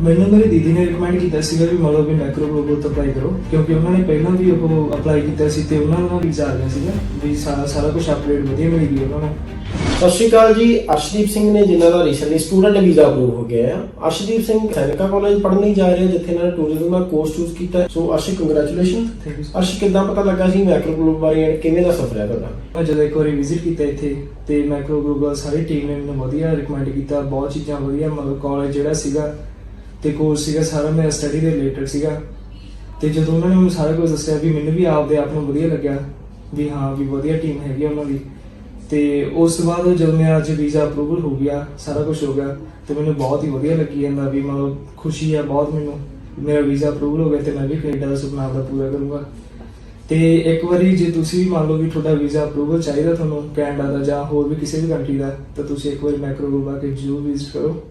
ਮੈਨੂੰ ਮੇਰੀ ਦੀਦੀ ਨੇ ਰეკਮੈਂਡ ਕੀਤਾ ਸੀਗਾ ਵੀ ਮਤਲਬ ਵੀ ਮੈਕਰੋ ਗਲੋਬਲ ਤੋਂ ਅਪਲਾਈ ਕਰੋ ਕਿਉਂਕਿ ਉਹਨਾਂ ਨੇ ਪਹਿਲਾਂ ਵੀ ਉਹ ਅਪਲਾਈ ਕੀਤਾ ਸੀ ਤੇ ਉਹਨਾਂ ਨੂੰ ਵੀਜ਼ਾ ਆ ਗਿਆ ਸੀਗਾ ਵੀ ਸਾਰਾ ਸਾਰਾ ਕੁਝ ਅਪਡੇਟ ਵਧੀਆ ਮਿਲ ਗਿਆ ਉਹਨਾਂ ਨੂੰ। ਸਤਿ ਸ਼੍ਰੀ ਅਕਾਲ ਜੀ ਅਰਸ਼ਦੀਪ ਸਿੰਘ ਨੇ ਜਿਨ੍ਹਾਂ ਦਾ ਰੀਸੈਂਟਲੀ ਸਟੂਡੈਂਟ ਵੀਜ਼ਾ ਅਪਰੂਵ ਹੋ ਗਿਆ ਹੈ ਅਰਸ਼ਦੀਪ ਸਿੰਘ ਸੈਨਿਕਾ ਕਾਲਜ ਪੜ੍ਹਨ ਲਈ ਜਾ ਰਿਹਾ ਜਿੱਥੇ ਇਹਨਾਂ ਨੇ ਟੂਰਿਜ਼ਮ ਦਾ ਕੋਰਸ ਚੂਜ਼ ਕੀਤਾ। So Arsh congratulation thank you Arsh ਕਿਦਾਂ ਪਤਾ ਲੱਗਾ ਸੀ ਮੈਕਰੋ ਗਲੋਬਲ ਬਾਰੇ ਐਂਡ ਕਿਵੇਂ ਦਾ ਸਫਰ ਹੈ ਤੁਹਾਡਾ? ਮੈਂ ਜਦੋਂ ਇੱਕ ਵਾਰੀ ਵਿਜ਼ਿਟ ਕੀਤਾ ਇੱਥੇ ਤੇ ਮੈਕਰੋ ਗਲੋਬਲ ਸਾਰੀ ਟੀਮ ਨੇ ਮੈਨੂੰ ਵਧੀਆ ਰეკਮੈਂਡ ਕੀਤਾ ਬਹੁਤ ਚੀਜ਼ਾਂ ਵਧੀਆ ਮਤਲਬ ਕਾਲਜ ਜਿਹੜਾ ਸੀਗਾ ਤੇ ਕੋਰਸ ਸੀਗਾ ਸਾਰਾ ਮੇਰਾ ਸਟੱਡੀ ਦੇ ਰਿਲੇਟਡ ਸੀਗਾ। ਤੇ ਜਦੋਂ ਉਹਨਾਂ ਨੇ ਮੈਨੂੰ ਸਾਰਾ ਕੁਝ ਦੱਸਿਆ ਵੀ ਮੈਨੂੰ ਵੀ ਆਪਦੇ ਆਪ ਨੂੰ ਵਧੀਆ ਲੱਗਿਆ, ਵੀ ਹਾਂ, ਵੀ ਵਧੀਆ ਟੀਮ ਹੈਗੀ ਉਹਨਾਂ ਦੀ। ਤੇ ਉਸ ਤੋਂ ਬਾਅਦ ਜਦੋਂ ਮੇਰਾ ਅੱਜ ਵੀਜ਼ਾ ਅਪਰੂਵਲ ਹੋ ਗਿਆ, ਸਾਰਾ ਕੁਝ ਹੋ ਗਿਆ, ਤੇ ਮੈਨੂੰ ਬਹੁਤ ਹੀ ਵਧੀਆ ਲੱਗੀ ਜਾਂਦਾ ਵੀ ਮਤਲਬ ਖੁਸ਼ੀ ਆ ਬਹੁਤ ਮੈਨੂੰ। ਮੇਰਾ ਵੀਜ਼ਾ ਅਪਰੂਵਲ ਹੋ ਗਿਆ ਤੇ ਮੈਂ ਵੀ ਕੈਨੇਡਾ ਦਾ ਸੁਪਨਾ ਆਪਦਾ ਪੂਰਾ ਕਰੂੰਗਾ। ਤੇ ਇੱਕ ਵਾਰੀ ਜੇ ਤੁਸੀਂ ਵੀ ਮੰਨ ਲਓ ਵੀ ਤੁਹਾਡਾ ਵੀਜ਼ਾ ਅਪਰੂਵਲ ਚਾਹੀਦਾ ਤੁਹਾਨੂੰ ਕੈਨੇਡਾ ਦਾ ਜਾਂ ਹੋਰ ਵੀ ਕਿਸੇ ਵੀ ਕੰਟਰੀ ਦਾ, ਤਾਂ ਤੁਸੀਂ ਇੱਕ ਵਾਰੀ ਮੈਕਰੋ ਗਲੋਬਲ ਕੇ ਜਰੂਰ ਵਿਜ਼ਿਟ ਕਰੋ।